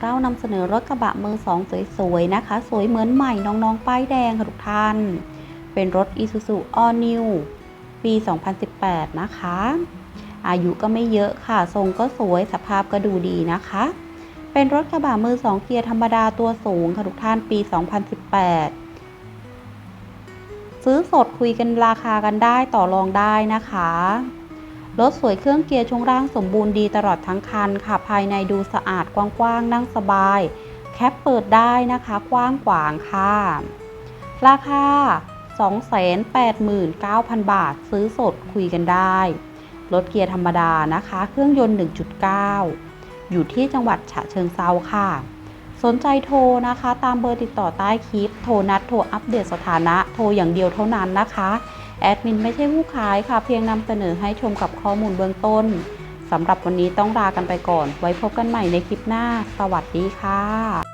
เรานำเสนอรถกระบะมือสองสวยๆนะคะ สวยเหมือนใหม่น้องๆ ป้ายแดงค่ะทุกท่าน เป็นรถ Isuzu All New ปี 2018 นะคะ อายุก็ไม่เยอะค่ะ ทรงก็สวยสภาพก็ดูดีนะคะ เป็นรถกระบะมือ2เกียร์ธรรมดาตัวสูงค่ะทุกท่านปี 2018ซื้อสดคุยกันราคากันได้ต่อรองได้นะคะ รถสวยเครื่องเกียร์ช่วงล่างสมบูรณ์ดีตลอดทั้งคันค่ะ ภายในดูสะอาดกว้างๆ นั่งสบาย แคปเปิดได้นะคะกว้างขวางค่ะ ราคา 289,000 บาทซื้อสดคุยกันได้ รถเกียร์ธรรมดานะคะ เครื่องยนต์ 1.9 อยู่ที่จังหวัดฉะเชิงเซาค่ะ สนใจโทรนะคะ ตามเบอร์ติดต่อใต้คลิป โทรนัดโทรอัปเดตสถานะ โทรอย่างเดียวเท่านั้นนะคะ แอดมินไม่ใช่ผู้ขายค่ะ เพียงนำเสนอให้ชมกับข้อมูลเบื้องต้นสำหรับวันนี้ต้องลากันไปก่อน ไว้พบกันใหม่ในคลิปหน้า สวัสดีค่ะ